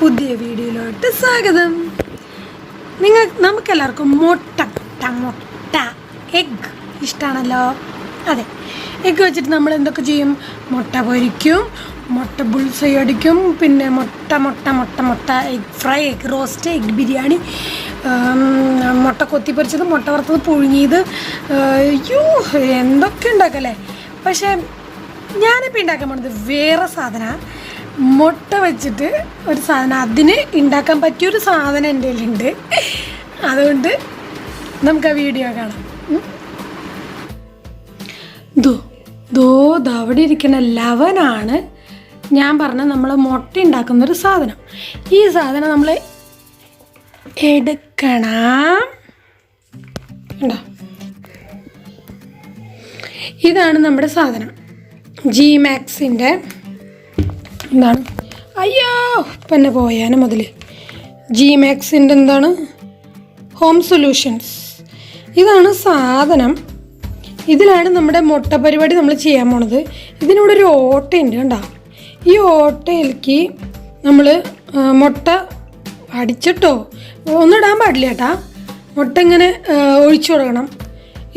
പുതിയ വീഡിയോയിലോട്ട് സ്വാഗതം. നിങ്ങൾ നമുക്കെല്ലാവർക്കും മുട്ട മുട്ട എഗ് ഇഷ്ടമാണല്ലോ അതെ എഗ് വെച്ചിട്ട് നമ്മൾ എന്തൊക്കെ ചെയ്യും? മുട്ട പൊരിക്കും മുട്ട ബുൾസൈ അടിക്കും പിന്നെ മുട്ട മുട്ട മുട്ട മുട്ട egg fry egg roast egg biryani മുട്ട കൊത്തി പൊരിച്ചത് മുട്ട വറുത്തത് പുഴുങ്ങിയത് യൂ എന്തൊക്കെ ഉണ്ടാക്കല്ലേ? പക്ഷേ ഞാനിപ്പോൾ ഉണ്ടാക്കാൻ പോണത് വേറെ സാധന. മുട്ട വെച്ചിട്ട് ഒരു സാധനം. അതിന് ഉണ്ടാക്കാൻ പറ്റിയൊരു സാധനം എന്റെ കയ്യിലുണ്ട്. അതുകൊണ്ട് നമുക്ക് ആ വീഡിയോ കാണാം. ദോ ദോ അവിടെ ഇരിക്കുന്ന ലവനാണ് ഞാൻ പറഞ്ഞ നമ്മൾ മുട്ട ഉണ്ടാക്കുന്ന ഒരു സാധനം. ഈ സാധനം നമ്മൾ എടുക്കണം. ഉണ്ടോ ഇതാണ് നമ്മുടെ സാധനം. ജി മാക്സിന്റെ എന്താണ്? അയ്യോ പിന്നെ പോയാന് മുതൽ ജി മാക്സിന്റെ എന്താണ്? ഹോം സൊല്യൂഷൻസ് ഇതാണ് സാധനം. ഇതിലാണ് നമ്മുടെ മുട്ട പരിപാടി നമ്മൾ ചെയ്യാൻ പോണത്. ഇതിനിവിടെ ഒരു ഓട്ടയുണ്ട് കണ്ടോ. ഈ ഓട്ടയിലേക്ക് നമ്മൾ മുട്ട അടിച്ചിട്ടോ? ഒന്നും ഇടാൻ പാടില്ല കേട്ടാ. മുട്ട ഇങ്ങനെ ഒഴിച്ചു കൊടുക്കണം.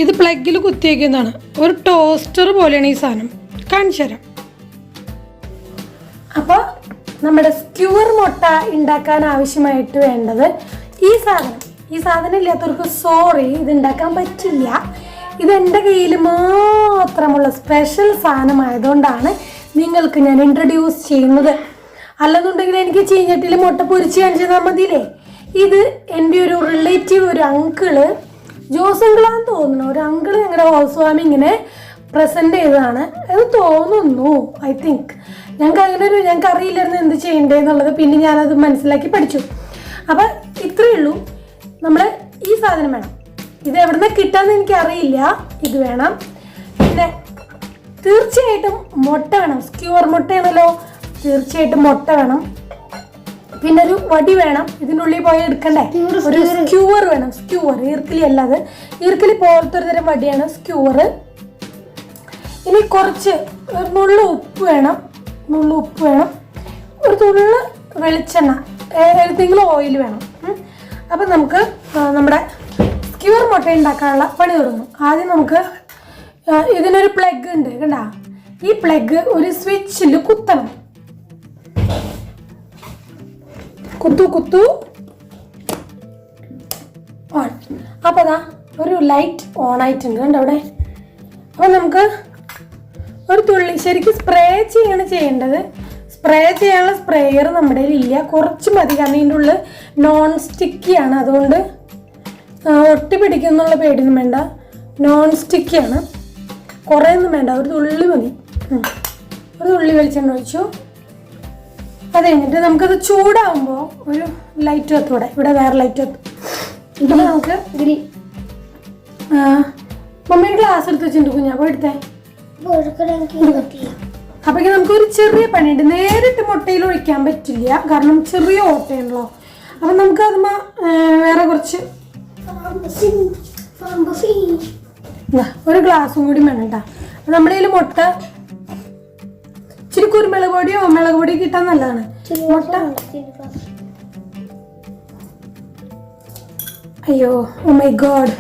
ഇത് പ്ലഗിൽ കുത്തിയേക്കുന്നതാണ് ഒരു ടോസ്റ്റർ പോലെയാണ് ഈ സാധനം. കാണിച്ചു തരാം. നമ്മുടെ സ്ക്യൂർ മുട്ട ഉണ്ടാക്കാൻ ആവശ്യമായിട്ട് വേണ്ടത് ഈ സാധനം. ഈ സാധനം ഇല്ലാത്തവർക്ക് സോറി ഇത് ഉണ്ടാക്കാൻ പറ്റില്ല. ഇത് എന്റെ കയ്യിൽ മാത്രമുള്ള സ്പെഷ്യൽ സാധനമായതുകൊണ്ടാണ് നിങ്ങൾക്ക് ഞാൻ ഇൻട്രൊഡ്യൂസ് ചെയ്യുന്നത്. അല്ലെന്നുണ്ടെങ്കിൽ എനിക്ക് ചീഞ്ഞട്ടിൽ മുട്ട പൊരിച്ച് കാണിച്ചു മതിയില്ലേ? ഇത് എന്റെ ഒരു റിലേറ്റീവ് ഒരു അങ്കിൾ ജോസ് അങ്കിളാന്ന് തോന്നുന്നു. ഒരു അങ്കിൾ ഞങ്ങളുടെ ഹൗസ് വാമിങ്ങിനെ പ്രസന്റ് ചെയ്തതാണ് അത് തോന്നുന്നു ഐ തിങ്ക് ഞങ്ങൾക്ക് അങ്ങനെ ഒരു ഞങ്ങൾക്ക് അറിയില്ലായിരുന്നു എന്ത് ചെയ്യേണ്ടതെന്നുള്ളത് പിന്നെ ഞാനത് മനസ്സിലാക്കി പഠിച്ചു. അപ്പം ഇത്രയേ ഉള്ളൂ. നമ്മൾ ഈ സാധനം വേണം. ഇത് എവിടുന്ന് കിട്ടാന്ന് എനിക്ക് അറിയില്ല ഇത് വേണം. പിന്നെ തീർച്ചയായിട്ടും മുട്ട വേണം. സ്ക്യൂർ മുട്ടയാണല്ലോ. തീർച്ചയായിട്ടും മുട്ട വേണം. പിന്നെ ഒരു വടി വേണം. ഇതിന്റെ ഉള്ളിൽ പോയി എടുക്കണ്ടേ? ഒരു സ്ക്യൂവർ വേണം. സ്ക്യൂവർ ഈർക്കിലി അല്ലാതെ ഈർക്കിലി പോലത്തെ ഒരു തരം വടിയാണ് സ്ക്യൂവർ ഇനി കുറച്ച് ഒരു നുള്ളു ഉപ്പ് വേണം. നുള്ളു ഉപ്പ് വേണം. ഒരു തുള്ളു വെളിച്ചെണ്ണ എന്തെങ്കിലും ഓയിൽ വേണം. അപ്പം നമുക്ക് നമ്മുടെ സ്ക്യൂർ മുട്ട ഉണ്ടാക്കാനുള്ള പണി തുടങ്ങും. ആദ്യം നമുക്ക് ഇതിനൊരു പ്ലഗ് ഉണ്ട് കണ്ട? ഈ പ്ലഗ് ഒരു സ്വിച്ചിൽ കുത്തണം. കുത്തു കുത്തു. ഓൺ. അപ്പോൾ അതാ ഒരു ലൈറ്റ് ഓൺ ആയിട്ടുണ്ട് കണ്ടോ അവിടെ? അപ്പോൾ നമുക്ക് ഒരു തുള്ളി. ശരിക്കും സ്പ്രേ ചെയ്യാണ് ചെയ്യേണ്ടത്. സ്പ്രേ ചെയ്യാനുള്ള സ്പ്രേയർ നമ്മുടെ ഇല്ല. കുറച്ച് മതി. കാരണം ഇതിന്റെ ഉള്ളിൽ നോൺ സ്റ്റിക്കിയാണ് അതുകൊണ്ട് ഒട്ടി പിടിക്കുന്നുള്ള പേടിയൊന്നും വേണ്ട. നോൺ സ്റ്റിക്കിയാണ് കുറേ ഒന്നും വേണ്ട. ഒരു തുള്ളി മതി. ഒരു തുള്ളി വെളിച്ചെണ്ണ ഒഴിച്ചു. അത് കഴിഞ്ഞിട്ട് നമുക്കത് ചൂടാവുമ്പോൾ ഒരു ലൈറ്റ് കത്തൂടെ ഇവിടെ വേറെ ലൈറ്റ് കത്തും ഇപ്പം നമുക്ക് ഇതിൽ മമ്മി ഗ്ലാസ് എടുത്ത് വെച്ചിട്ടുണ്ട് കുഞ്ഞാ. പോയി എടുത്തേ. അപ്പോഴേക്കും നമുക്ക് ഒരു ചെറിയ പണിയുണ്ട്. നേരിട്ട് മുട്ടയിൽ ഒഴിക്കാൻ പറ്റില്ല. കാരണം ചെറിയ ഓട്ടയാണല്ലോ. അപ്പൊ നമുക്ക് അത് വേറെ കുറച്ച് ഒരു ഗ്ലാസും കൂടി വേണം നമ്മുടെ കയ്യിൽ മുട്ട ഇച്ചിരി കുരുമുളക് പൊടിയോ മുളക് പൊടിയോ കിട്ടാൻ നല്ലതാണ്. മുട്ട. അയ്യോ ഓ മൈ ഗോഡ്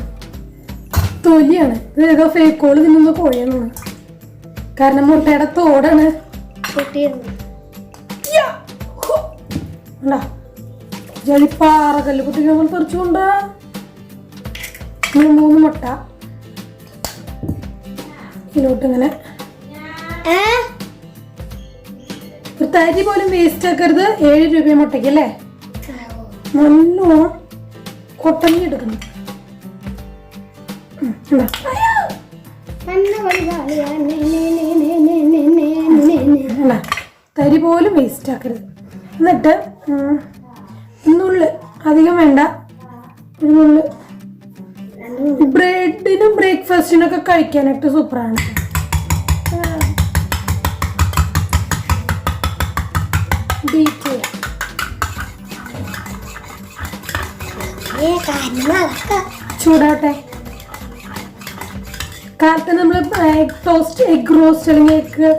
തൊലിയാണ്. ഇത് ഏതോ ഫേക്കോൾ തിന്നുന്ന കോഴിയാണ് കാരണം മുട്ടയുടെ തോടാണ്. യ്യ! ഹോ! ഉണ്ടാ? ജലിപ്പാറ കല്ല് കുത്തിക്ക് നമ്മൾ പറിച്ചുകൊണ്ടാ ഇങ്ങനെ മൂന്ന് മുട്ട. ഇതിലോട്ട് ഇങ്ങനെ. ഒരു തരി പോലും വേസ്റ്റ് ആക്കരുത്. ഏഴ് രൂപ മുട്ടയ്ക്ക് അല്ലേ? നല്ലോണം കൊട്ടങ്ങി എടുക്കുന്നു. അല്ല തരി പോലും വേസ്റ്റ് ആക്കരുത് എന്നിട്ട് നുള്ള് അധികം വേണ്ട നുള്ള് ബ്രെഡിനും ബ്രേക്ക്ഫാസ്റ്റിനൊക്കെ കഴിക്കാനായിട്ട് സൂപ്പറാണ് ചൂടാവട്ടെ കാലത്ത് നമ്മൾ എഗ് ടോസ്റ്റ് എഗ് റോസ്റ്റ് അല്ലെങ്കിൽ എഗ്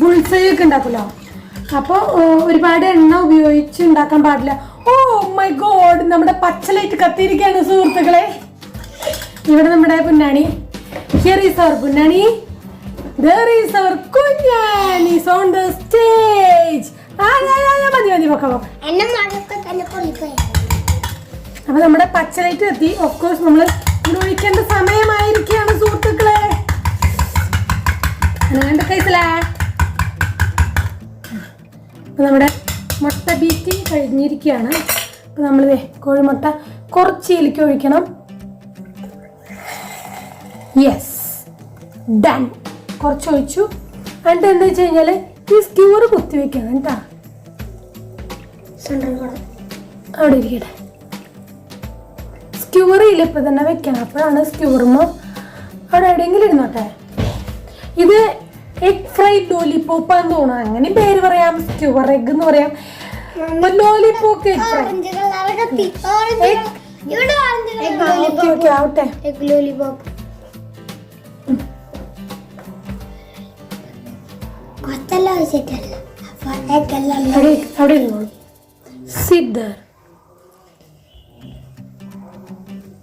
ബുൾസൈ ഒക്കെ ഉണ്ടാക്കുമല്ലോ. അപ്പോൾ ഒരുപാട് എണ്ണ ഉപയോഗിച്ച് ഉണ്ടാക്കാൻ പാടില്ല. ഓ മൈ ഗോഡ് നമ്മുടെ പച്ചലൈറ്റ് കത്തിയിരിക്കുകയാണ് സുഹൃത്തുക്കളെ. ഇവിടെ നമ്മുടെ പുന്നാണി. ഹിയർ ഈസ് അവർ പുന്നാണി. ഈസ് മതി മതി പൊക്ക അപ്പൊ നമ്മുടെ പച്ചലൈറ്റ് എത്തി ഓഫ് കോഴ്സ് നമ്മൾ ഒഴിക്കേണ്ട സമയമായിരിക്കുകയാണ് സുഹൃത്തുക്കളെ. നമ്മുടെ മുട്ട ബീറ്റി കഴിഞ്ഞിരിക്കുകയാണ്. അപ്പൊ നമ്മൾ കോഴിമുട്ട കുറച്ച് ഇതിലേക്ക് ഒഴിക്കണം. യെസ് ഡൺ കുറച്ച് ഒഴിച്ചു. എന്നിട്ട് എന്താ വെച്ച് കഴിഞ്ഞാൽ ഈ സ്ക്യൂർ കുത്തിവെക്കണം കേട്ടാ. അവിടെ ഇരിക്കട്ടെ. സ്ക്യൂറിൽ ഇപ്പൊ തന്നെ വെക്കണം അപ്പോഴാണ് സ്ക്യൂറുമോ അവിടെ എവിടെയെങ്കിലും ഇരുന്നോട്ടെ. ഇത് എഗ് ഫ്രൈ ലോലിപോപ്പ് എന്ന് തോന്നുന്നു. അങ്ങനെ പേര് പറയാം സ്ക്യൂർ എഗ് എന്ന് പറയാം. ലോലിപോപ്പ് എഗ് ഫ്രൈ ഓറഞ്ച്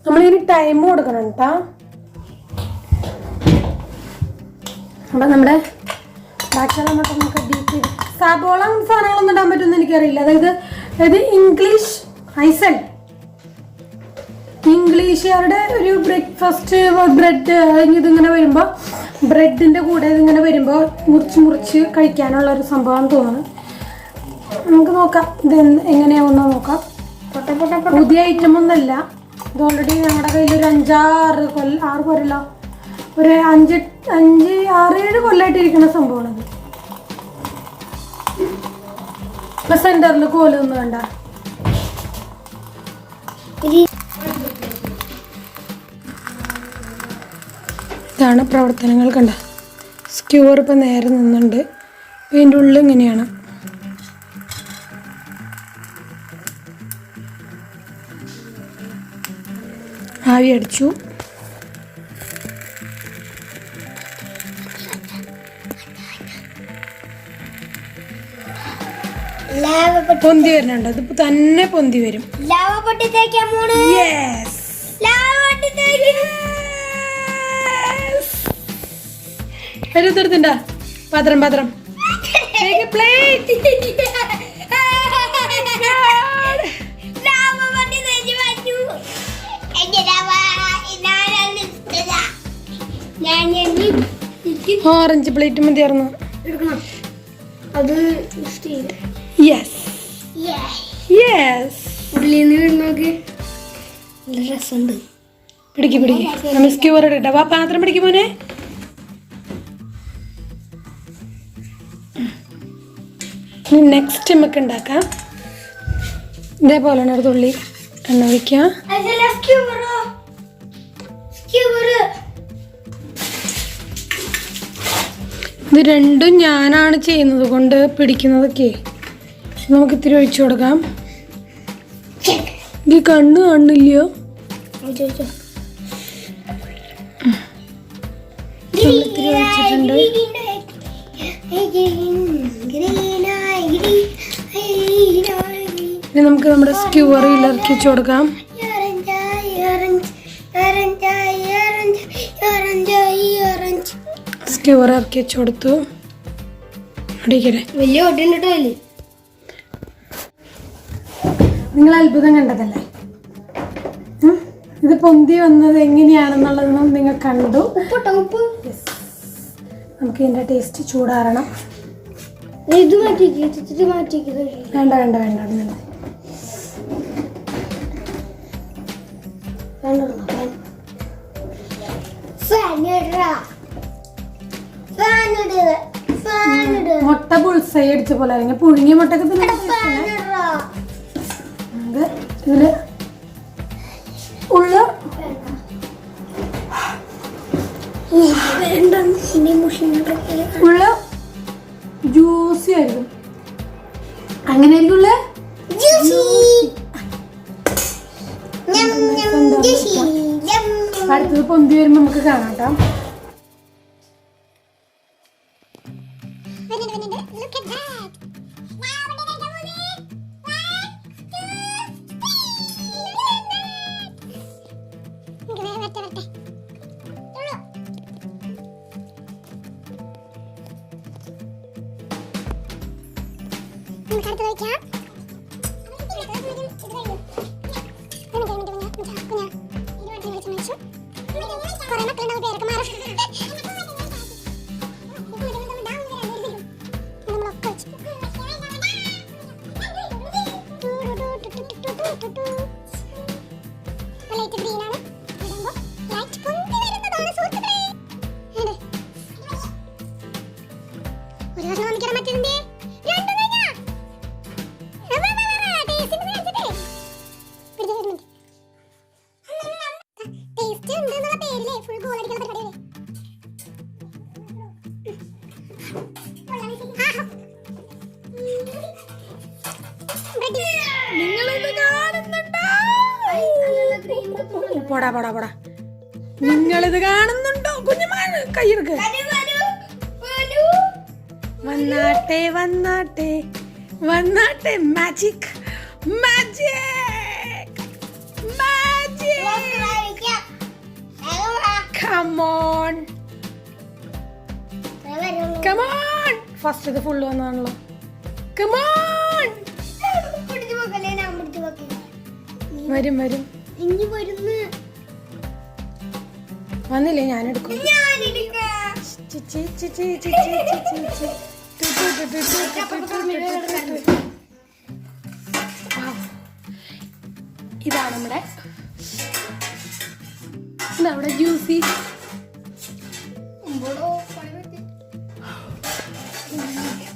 നമ്മളിതിന് ടൈം കൊടുക്കണം കേട്ടോ അപ്പം നമ്മുടെ ബാക്കിയുള്ള നമുക്ക് ഡീപ്പ് ചെയ്ത്. സബോള സാധനങ്ങളൊന്നും ഇടാൻ പറ്റുമെന്ന് എനിക്കറിയില്ല. അതായത് അതായത് ഇംഗ്ലീഷ് ഐസൽ ഇംഗ്ലീഷുകാരുടെ ഒരു ബ്രേക്ക്ഫാസ്റ്റ് ബ്രെഡ് ഇതിങ്ങനെ വരുമ്പോൾ ബ്രെഡിന്റെ കൂടെ ഇതിങ്ങനെ വരുമ്പോൾ മുറിച്ച് മുറിച്ച് കഴിക്കാനുള്ള ഒരു സംഭവം തോന്നുന്നു. നമുക്ക് നോക്കാം. ഇത് എങ്ങനെയാവുന്ന നോക്കാം. പുതിയ ഐറ്റം ഒന്നല്ല ഇത് ഓൾറെഡി ഞങ്ങളുടെ കയ്യിൽ ഒരു അഞ്ചാറ് കൊല്ല ആറ് കൊല്ല ഒരു അഞ്ച് അഞ്ച് ആറ് ഏഴ് കൊല്ലമായിട്ട് ഇരിക്കുന്ന സംഭവമാണത്. ഇപ്പൊ സെന്ററിൽ കോലൊന്നും വേണ്ട. ഇതാണ് പ്രവർത്തനങ്ങൾ കണ്ട. സ്ക്യൂർ ഇപ്പം നേരെ നിന്നുണ്ട്. ഇതിന്റെ ഉള്ളിൽ ഇങ്ങനെയാണ്. ആവി അടിച്ചു. പൊന്തി വരുന്നുണ്ട്. അതിപ്പോ തന്നെ പൊന്തി വരും. എടുത്തെടുത്തിണ്ടാ പാത്രം പാത്രം. പ്ലേറ്റ് ഓറഞ്ച് പ്ലേറ്റ് മതിയായിരുന്നു അത് യെസ് യെസ് രസമുണ്ട്. പിടിക്ക് പിടിക്ക്. നമ്മൾ സ്ക്യൂർ ഇടട്ടെ. വാ പാത്രം പിടിക്ക് മോനെ. നെക്സ്റ്റ് നമുക്ക് ഉണ്ടാക്കാം. ഇതേപോലെ തുള്ളി എണ്ണ ഒഴിക്കാം ഇത് രണ്ടും ഞാനാണ് ചെയ്യുന്നത് കൊണ്ട് പിടിക്കുന്നതൊക്കെ നമുക്ക് ഇത്തിരി ഒഴിച്ചു കൊടുക്കാം. ഈ കണ്ണ് കാണില്ലയോ ഇത്തിരി ഒഴിച്ചിട്ടുണ്ട്. ഇനി നമുക്ക് നമ്മുടെ സ്ക്യൂറിൽ ഓറഞ്ച് വെച്ച് കൊടുക്കാം. സ്ക്യൂർ ഇറക്കി വെച്ച് കൊടുത്തു. വലിയ ഒട്ടിട്ടോ നിങ്ങൾ അത്ഭുതം കണ്ടതല്ലേ? ഇത് പൊന്തി വന്നത് എങ്ങനെയാണെന്നുള്ളതൊന്നും നിങ്ങൾ കണ്ടു. ഉപ്പ്? നമുക്ക് ഇതിന്റെ ടേസ്റ്റ് ചൂടാറണം. ഇത് മാറ്റിക്ക് വേണ്ട വേണ്ട വേണ്ട അവിടെ നിന്ന്. മുട്ട പുൾസൈ അടിച്ച പോലെ അല്ലെങ്കിൽ പുഴുങ്ങിയ മുട്ടയൊക്കെ തന്നെ നമുക്ക് ഇതിൽ ഉള്ള. ഉള്ള ജ്യൂസി ആയിരിക്കും. അങ്ങനെ ആയിരിക്കും ഉള്ള അടുത്തത് പൊന്തി വരുമ്പോൾ നമുക്ക് കാണാം കേട്ടോ. നമുക്ക് അടുത്തത് വയ്ക്കാം. കുഞ്ഞാ കുഞ്ഞാ കുഞ്ഞാ ഇരുപത്തി വിളിച്ചു കുറേ മക്കളുണ്ടാവും പേരൊക്കെ മാറും നിങ്ങളിത് കാണുന്നുണ്ടോ? പോടാ പോടാ പോടാ. നിങ്ങളിത് കാണുന്നുണ്ടോ? കുഞ്ഞുമാൻ കയ്യെടുക്ക് വന്നാട്ടെ വന്നാട്ടെ വന്നാട്ടെ. Magic magic magic come on come on first ഇത് ഫുള്ള് വന്നാണല്ലോ കമോൺ വരും വരും ഇനി വരുന്ന വന്നില്ലേ ഞാൻ എടുക്കും ഇതാണ് നമ്മുടെ നമ്മുടെ ജ്യൂസി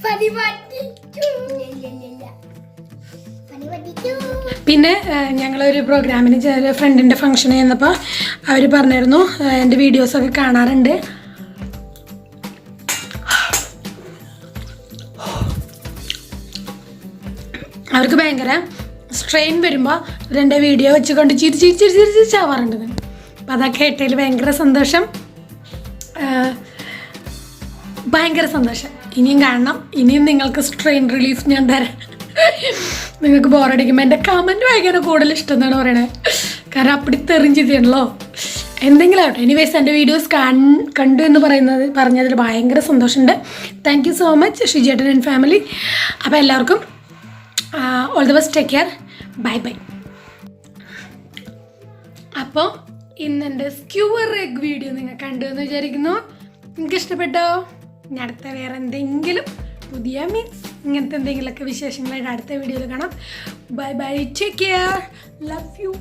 പരിപാടി പിന്നെ ഞങ്ങളൊരു പ്രോഗ്രാമിന് ചെറിയ ഫ്രണ്ടിന്റെ ഫംഗ്ഷൻ ചെയ്യുന്നപ്പോൾ അവർ പറഞ്ഞിരുന്നു എന്റെ വീഡിയോസൊക്കെ കാണാറുണ്ട്. അവർക്ക് ഭയങ്കര സ്ട്രെയിൻ വരുമ്പോൾ അവരെന്റെ വീഡിയോ വെച്ചുകൊണ്ട് ചിരി ചിരി ചിരി ചിരി ചിരിച്ചാവാറുണ്ട് അപ്പം അതൊക്കെ കേട്ടതിൽ ഭയങ്കര സന്തോഷം. ഭയങ്കര സന്തോഷം. ഇനിയും കാണണം. ഇനിയും നിങ്ങൾക്ക് സ്ട്രെയിൻ റിലീഫ് ഞാൻ തരാം. നിങ്ങൾക്ക് ബോറടിക്കുമ്പോൾ എന്റെ കമന്റ് ഭയങ്കര കൂടുതൽ ഇഷ്ടം എന്നാണ് പറയണത് കാരണം അപ്പടി തെറിഞ്ചിതയാണല്ലോ എന്തെങ്കിലും ആവട്ടെ. എനിവേസ് എന്റെ വീഡിയോസ് കണ്ടു എന്ന് പറയുന്നത് പറഞ്ഞതിൽ ഭയങ്കര സന്തോഷമുണ്ട്. താങ്ക് യു സോ മച്ച് ഷിജേട്ടൻ ആൻഡ് ഫാമിലി അപ്പോൾ എല്ലാവർക്കും all the best take care bye bye അപ്പോൾ ഇന്ന് എന്റെ സ്ക്യൂവർ എഗ് വീഡിയോ നിങ്ങൾ കണ്ടു എന്ന് വിചാരിക്കുന്നു. നിങ്ങൾക്ക് ഇഷ്ടപ്പെട്ടോ? ഇനി അടുത്ത വേറെ എന്തെങ്കിലും പുതിയ മീൻസ് ഇങ്ങനത്തെ എന്തെങ്കിലുമൊക്കെ വിശേഷങ്ങളായിട്ട് അടുത്ത വീഡിയോയിൽ കാണാം. Bye bye take care love you